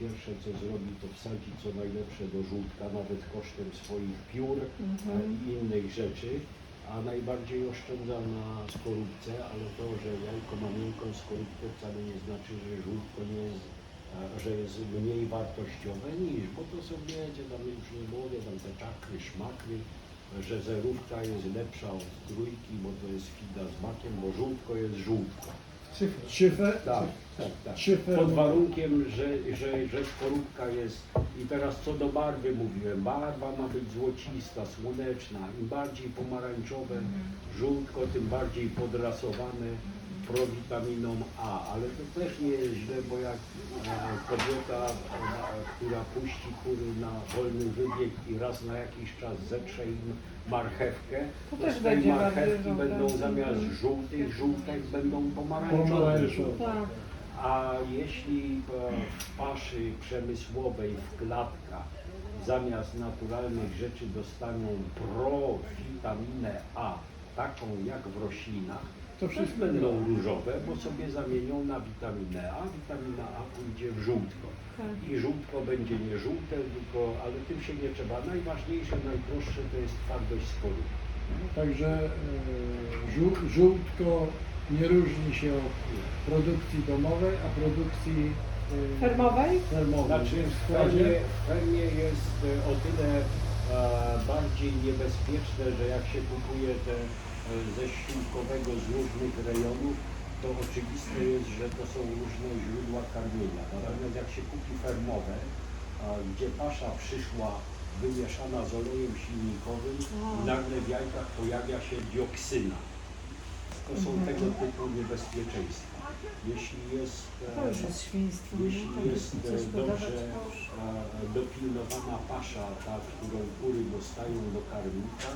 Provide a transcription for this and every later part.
Pierwsze co zrobi, to wsadzi co najlepsze do żółtka, nawet kosztem swoich piór Mhm. e, i innych rzeczy, a najbardziej oszczędza na skorupce, ale to, że jajko ma miękką skorupkę wcale nie znaczy, że żółtko nie jest, e, że jest mniej wartościowe niż, bo to są, wiecie, tam już nie mówię, tam te czakry, szmakry, że zerówka jest lepsza od trójki, bo to jest fida z makiem, bo żółtko jest żółtko. Szyfę, Tak, tak, tak. Szyfę, Pod warunkiem, że, że, że skorupka jest. I teraz co do barwy mówiłem. Barwa ma być złocista, słoneczna. Im bardziej pomarańczowe, żółtko, tym bardziej podrasowane prowitaminą A. Ale to też nie jest źle, bo jak e, kobieta, e, która puści kury na wolny wybieg i raz na jakiś czas zetrze im marchewkę, To to też z tej marchewki będą zamiast żółtych żółtek będą pomarańczowe. A jeśli e, w paszy przemysłowej, w klatkach, zamiast naturalnych rzeczy dostaną profitaminę A, taką jak w roślinach, To wszystko będą różowe, bo sobie zamienią na witaminę A. Witamina A pójdzie w żółtko. Tak. I żółtko będzie nie żółte, tylko, ale tym się nie trzeba. Najważniejsze, najprostsze to jest twardość skorupy. Także e, żół, żółtko nie różni się od produkcji domowej, a produkcji e, Fermowej? fermowej. Znaczy w fermie, w fermie jest e, o tyle e, bardziej niebezpieczne, że jak się kupuje te ze ściółkowego z różnych rejonów, to oczywiste jest, że to są różne źródła karmienia. Natomiast jak się kupi fermowe, gdzie pasza przyszła wymieszana z olejem silnikowym nagle w jajkach pojawia się dioksyna. To są Mhm. tego typu niebezpieczeństwa. Jeśli jest e, nie? jeśli jest e, dobrze dopilnowana pasza, ta, którą kury dostają do karmnika,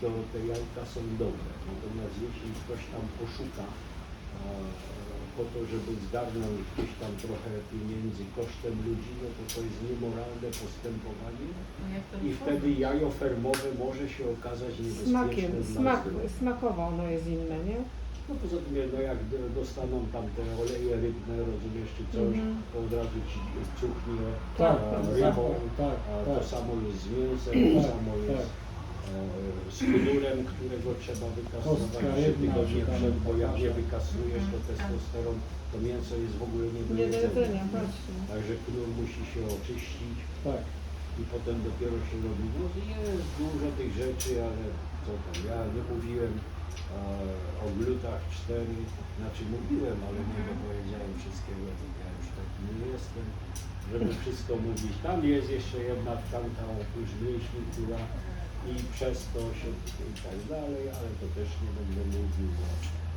to te jajka są dobre. Natomiast jeśli ktoś tam poszuka po to, żeby zgarnąć gdzieś tam trochę pieniędzy kosztem ludzi, no to to jest niemoralne postępowanie i wtedy jajo fermowe może się okazać niebezpieczne Smakiem, dla smak, zdrowia. smakowo ono jest inne, nie? No poza tym, no jak d- dostaną tam te oleje rybne, rozumiesz, czy coś, Mhm. to od razu ci cuchnie Tak, tak, rybą, tak, a tak. to samo jest z mięsem, to Tak, samo tak. jest e, z chmurem, którego trzeba trzy jedna, tygodnie czy tam przed, bo jak nie to testosteron, to mięso jest w ogóle nie do jedzenia. Także knur musi się oczyścić Tak. i potem dopiero się robi. No jest dużo tych rzeczy, ale ja nie mówiłem e, o glutach 4, znaczy mówiłem, ale nie dopowiedziałem wszystkiego, bo ja już taki nie jestem, żeby wszystko mówić. Tam jest jeszcze jedna tkanka oprócz mięśni, która i przez to się i tak dalej, ale to też nie będę mówił, bo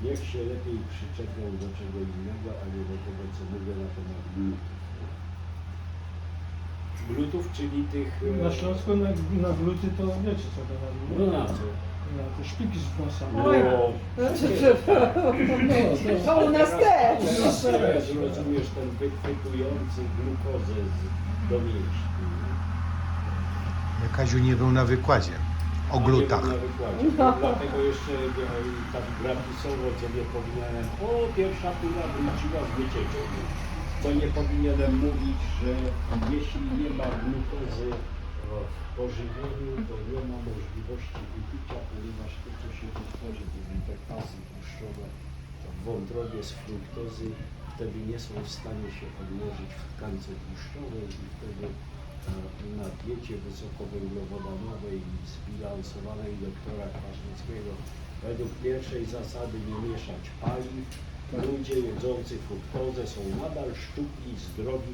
niech się lepiej przyczepią do czego innego, a nie do tego, co mówię na temat glutów. Glutów, czyli tych... e, Na Śląsku na, na gluty to wiecie co to No na co? Na te szpiki z nosa. Oj. No, Znaczy, że- To u nas też. teraz też rozumiesz ten wychwytujący glukozę z, do mięśni. Kaziu nie był na wykładzie o A nie glutach. był na wykładzie. Dlatego jeszcze e, tak gratisowo, co nie powinienem, o pierwsza tura wróciła z wycieczki. To nie powinienem mówić, że jeśli nie ma glukozy w pożywieniu, to nie ma możliwości wypicia, ponieważ to, co się wytworzy, te kwasy tłuszczowe w wątrobie z fruktozy, wtedy nie są w stanie się odłożyć w tkance tłuszczowej i wtedy e, na diecie wysokowęglowodanowej i zbilansowanej doktora Kwaśnickiego według pierwszej zasady nie mieszać paliw, ludzie jedzący fruktozę są nadal szczupli, zdrowi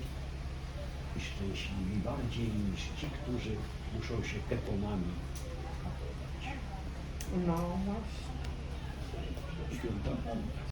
i szczęśliwi bardziej niż ci, którzy muszą się ketonami katować. No właśnie. Święta